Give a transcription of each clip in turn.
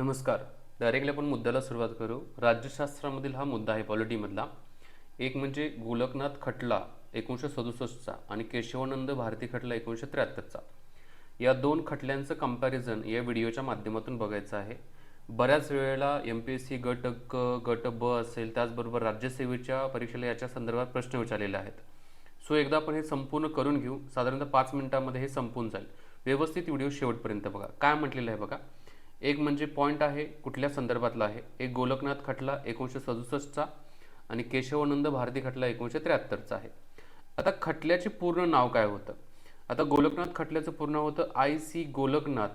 नमस्कार. डायरेक्टली आपण मुद्द्याला सुरुवात करू. राज्यशास्त्रामधील हा मुद्दा आहे पॉलिटीमधला. एक म्हणजे गोलकनाथ खटला एकोणीसशे सदुसष्टचा आणि केशवानंद भारती खटला एकोणीसशे त्र्याहत्तरचा. या दोन खटल्यांचं कंपॅरिझन या व्हिडिओच्या माध्यमातून बघायचं आहे. बऱ्याच वेळेला एम पी एस सी गट क गट ब असेल त्याचबरोबर राज्यसेवेच्या परीक्षेला याच्या संदर्भात प्रश्न विचारलेले आहेत. सो एकदा आपण हे संपूर्ण करून घेऊ. साधारणतः पाच मिनिटामध्ये हे संपून जाईल. व्यवस्थित व्हिडिओ शेवटपर्यंत बघा. काय म्हटलेलं आहे बघा? एक म्हणजे पॉईंट आहे कुठल्या संदर्भातला आहे? एक गोलकनाथ खटला एकोणीसशे सदुसष्टचा आणि केशवानंद भारती खटला एकोणीसशे त्र्याहत्तरचा आहे. आता खटल्याचे पूर्ण नाव काय होतं? आता गोलकनाथ खटल्याचं पूर्ण होतं आय सी गोलकनाथ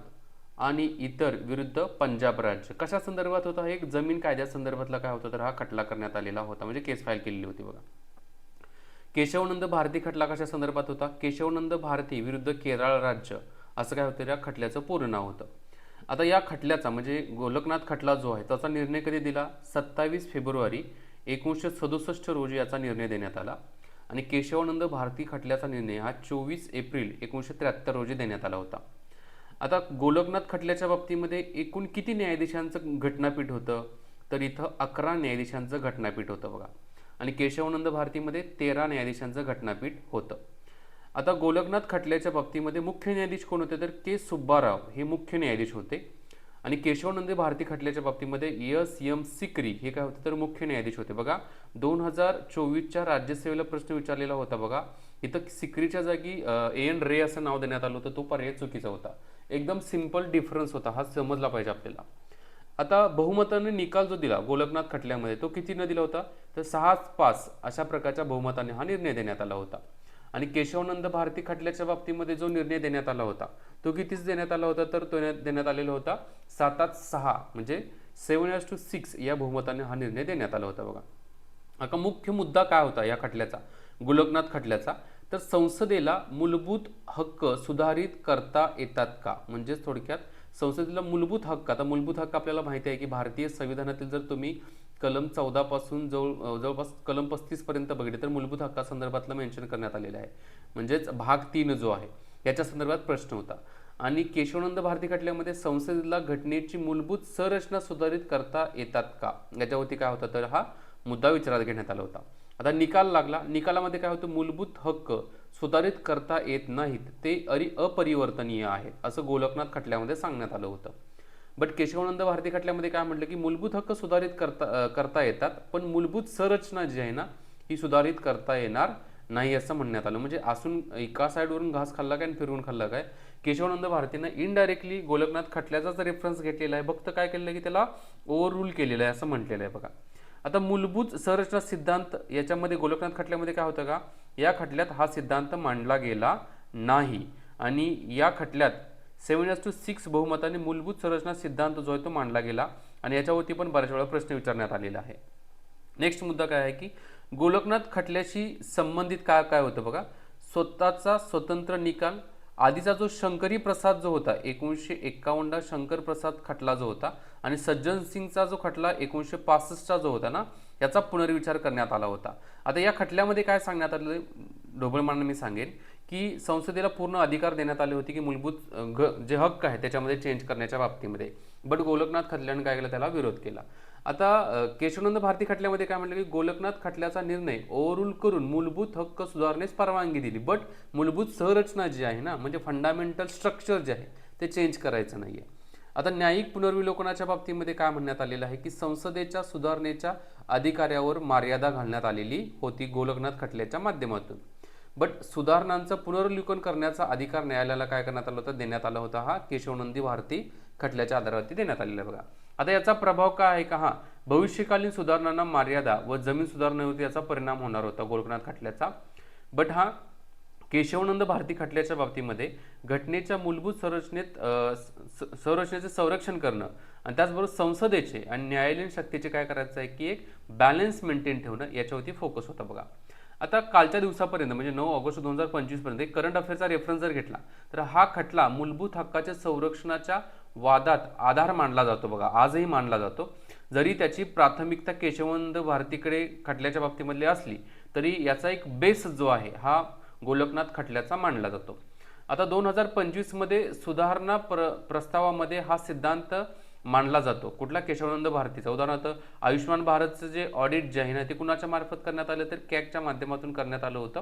आणि इतर विरुद्ध पंजाब राज्य. कशा संदर्भात होता? एक जमीन कायद्या संदर्भातला काय होता? तर हा खटला करण्यात आलेला होता. म्हणजे केस फाईल केलेली होती बघा. केशवानंद भारती खटला कशा संदर्भात होता? केशवानंद भारती विरुद्ध केरळ राज्य. असं काय होतं? त्या खटल्याचं पूर्ण नाव होतं. आता या खटल्याचा म्हणजे गोलकनाथ खटला जो आहे त्याचा निर्णय कधी दिला? सत्तावीस फेब्रुवारी एकोणीसशे सदुसष्ट रोजी याचा निर्णय देण्यात आला. आणि केशवानंद भारती खटल्याचा निर्णय हा चोवीस एप्रिल एकोणीसशे त्र्याहत्तर रोजी देण्यात आला होता. आता गोलकनाथ खटल्याच्या बाबतीमध्ये एकूण किती न्यायाधीशांचं घटनापीठ होतं? तर इथं अकरा न्यायाधीशांचं घटनापीठ होतं बघा. आणि केशवानंद भारतीमध्ये तेरा न्यायाधीशांचं घटनापीठ होतं. आता गोलकनाथ खटल्याच्या बाबतीमध्ये मुख्य न्यायाधीश कोण होते? तर के सुब्बाराव हे मुख्य न्यायाधीश होते. आणि केशवानंद भारती खटल्याच्या बाबतीमध्ये यस एम सिक्री हे काय होते? तर मुख्य न्यायाधीश होते. बघा दोन हजार चोवीसच्या राज्यसेवेला प्रश्न विचारलेला होता बघा. इथं सिक्रीच्या जागी ए एन रे असं नाव देण्यात आलं होतं. तो पर्याय चुकीचा होता. एकदम सिंपल डिफरन्स होता. हा समजला पाहिजे आपल्याला. आता बहुमताने निकाल जो दिला गोलकनाथ खटल्यामध्ये तो कितीनं दिला होता? तर सहा पाच अशा प्रकारच्या बहुमताने हा निर्णय देण्यात आला होता. आणि केशवानंद भारती खटल्याच्या बाबतीमध्ये जो निर्णय देण्यात आला होता तो कितीच देण्यात आला होता तर तो देण्यात आलेला होता सात सहा म्हणजे सेवन एस टू सिक्स या बहुमताने हा निर्णय देण्यात आला होता बघा. आता मुख्य मुद्दा काय होता या खटल्याचा? गोलकनाथ खटल्याचा. तर संसदेला मूलभूत हक्क सुधारित करता येतात का? म्हणजेच थोडक्यात संसदेला मूलभूत हक्क आता मूलभूत हक्क आपल्याला माहिती आहे की भारतीय संविधानातील जर तुम्ही कलम चौदापासून जवळ जवळपास कलम पस्तीसपर्यंत बघितले तर मूलभूत हक्कासंदर्भातलं मेन्शन करण्यात आलेलं आहे. म्हणजेच भाग तीन जो आहे याच्या संदर्भात प्रश्न होता. आणि केशवानंद भारती खटल्यामध्ये संसदेला घटनेची मूलभूत संरचना सुधारित करता येतात का? याच्यावरती काय होतं? तर हा मुद्दा विचारात घेण्यात आला होता. आता निकाल लागला. निकालामध्ये काय होतं? मूलभूत हक्क सुधारित करता येत नाहीत. ते अरि अपरिवर्तनीय आहेत असं गोलकनाथ खटल्यामध्ये सांगण्यात आलं होतं. बट केशवानंद भारती खटल्यामध्ये काय म्हटलं की मूलभूत हक्क सुधारित करता करता येतात पण मूलभूत संरचना जी आहे ना ही सुधारित करता येणार नाही असं म्हणण्यात आलं. म्हणजे असून एका साईडवरून घास खाल्ला काय आणि फिरवून खाल्ला काय? केशवानंद भारतीनं इनडायरेक्टली गोलकनाथ खटल्याचाच रेफरन्स घेतलेला आहे. फक्त काय केलेलं आहे की त्याला ओव्हर रूल केलेलं आहे असं म्हटलेलं आहे बघा. आता मूलभूत संरचना सिद्धांत याच्यामध्ये गोलकनाथ खटल्यामध्ये काय होतं का? या खटल्यात हा सिद्धांत मांडला गेला नाही. आणि या खटल्यात सेवन एस टू सिक्स बहुमताने मूलभूत संरचना सिद्धांत जो आहे तो मांडला गेला आणि याच्यावरती पण बऱ्याच वेळा प्रश्न विचारण्यात आलेला आहे. नेक्स्ट मुद्दा काय आहे की गोलकनाथ खटल्याशी संबंधित काय काय होतं बघा? स्वतःचा स्वतंत्र निकाल आधीचा जो शंकरी प्रसाद जो होता एकोणीसशे एक्कावन्नला शंकर प्रसाद खटला जो होता आणि सज्जन सिंगचा जो खटला एकोणीसशे पासष्टचा जो होता ना याचा पुनर्विचार करण्यात आला होता. आता या खटल्यामध्ये काय सांगण्यात आलं ढोबळमानं मी सांगेन की संसदेला पूर्ण अधिकार देण्यात आले होते की मूलभूत ग जे हक्क आहे त्याच्यामध्ये चेंज करण्याच्या बाबतीमध्ये. बट गोलकनाथ खटल्यानं काय केलं त्याला विरोध केला. आता केशवानंद भारती खटल्यामध्ये काय म्हटलं की गोलकनाथ खटल्याचा निर्णय ओव्हररूल करून मूलभूत हक्क सुधारण्यास परवानगी दिली. बट मूलभूत संरचना जी आहे ना म्हणजे फंडामेंटल स्ट्रक्चर जे आहे ते चेंज करायचं नाही आहे आता न्यायिक पुनर्विलोकनाच्या बाबतीमध्ये काय म्हणण्यात आलेलं आहे की संसदेच्या सुधारणेच्या अधिकाऱ्यावर मर्यादा घालण्यात आलेली होती गोलकनाथ खटल्याच्या माध्यमातून. बट सुधारणांचं पुनर्विलोकन करण्याचा अधिकार न्यायालयाला काय करण्यात आला होता? देण्यात आला होता हा केशवनंदी भारती खटल्याच्या आधारावरती देण्यात आलेला आहे बघा. आता याचा प्रभाव काय आहे का? हा भविष्यकालीन सुधारणांना मर्यादा व जमीन सुधारणेवरती याचा परिणाम होणार होता गोलकनाथ खटल्याचा. बट हा केशवानंद भारती खटल्याच्या बाबतीमध्ये घटनेच्या मूलभूत संरचनेत संरचनेचे संरक्षण करणं आणि त्याचबरोबर संसदेचे आणि न्यायालयीन शक्तीचे काय करायचं आहे की एक बॅलन्स मेंटेन ठेवणं याच्यावरती फोकस होता बघा. आता कालच्या दिवसापर्यंत म्हणजे नऊ ऑगस्ट दोन हजार पंचवीसपर्यंत एक करंट अफेअरचा रेफरन्स जर घेतला तर हा खटला मूलभूत हक्काच्या संरक्षणाच्या वादात आधार मानला जातो बघा आजही मानला जातो. जरी त्याची प्राथमिकता केशवंत भारतीकडे खटल्याच्या बाबतीमधली असली तरी याचा एक बेस जो आहे हा गोलकनाथ खटल्याचा मानला जातो. आता दोन हजार पंचवीसमध्ये सुधारणा प्र प्रस्तावामध्ये हा सिद्धांत मानला जातो. कुठला? केशवानंद भारतीचा. उदाहरणार्थ आयुष्यमान भारतचं जे ऑडिट जे आहे ना ते कुणाच्या मार्फत करण्यात आलं तर कॅगच्या माध्यमातून करण्यात आलं होतं.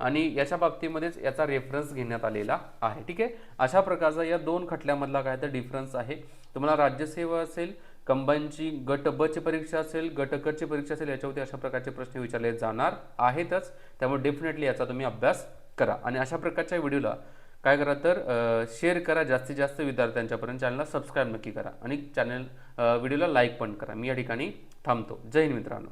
आणि याच्या बाबतीमध्येच याचा रेफरन्स घेण्यात आलेला आहे. ठीक आहे? अशा प्रकारचा या दोन खटल्यामधला काय तर डिफरन्स आहे. तुम्हाला राज्यसेवा असेल कंबाईनची गट ब ची परीक्षा असेल गट क ची परीक्षा असेल याच्यावरती अशा प्रकारचे प्रश्न विचारले जाणार आहेतच. त्यामुळे डेफिनेटली याचा तुम्ही अभ्यास करा. आणि अशा प्रकारच्या व्हिडिओला काय करा तर शेअर करा. जास्तीत जास्त विद्यार्थ्यांच्यापर्यंत चॅनलला सबस्क्राईब नक्की करा. आणि चॅनल व्हिडिओला लाईक पण करा. मी या ठिकाणी थांबतो. जय हिंद मित्रांनो.